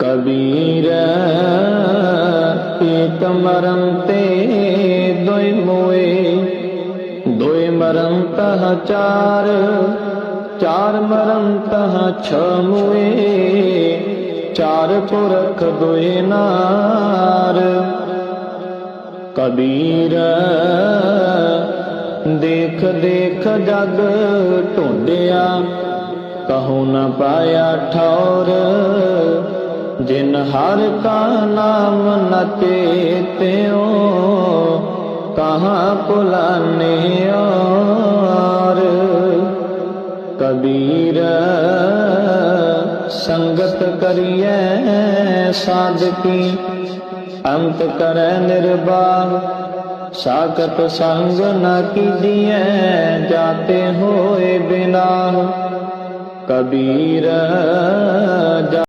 ਕਬੀਰ ਏਕ ਮਰਮ ਤੇ ਦੋਇ ਮੋਏ ਦੋਇ ਮਰਮ ਤਹ ਚਾਰ ਚਾਰ ਮਰਮ ਤਹ ਛ ਮੋਏ ਚਾਰ ਪੁਰਖ ਦੋਇ ਨਾਰ ਕਬੀਰ ਦੇਖ ਦੇਖ ਜਗ ਢੂੰਡਿਆ ਕਹੋ ਨ ਪਾਇਆ ਠੌਰ ਜਿਨ ਹਰ ਕਾ ਨਾਮ ਨ ਚੇਤਿਓ ਕਹਾਂ ਪੁਲਾਨੇ ਔਰ? ਕਬੀਰ ਸੰਗਤ ਕਰੀਐ ਸਾਧਕੀ, ਅੰਤ ਕਰੈ ਨਿਰਬਾਹ। ਸਾਖਤ ਸੰਗ ਨ ਕੀਜੀਐ ਜਾਤੇ ਹੋਏ ਬਿਨਾਹ। ਕਬੀਰ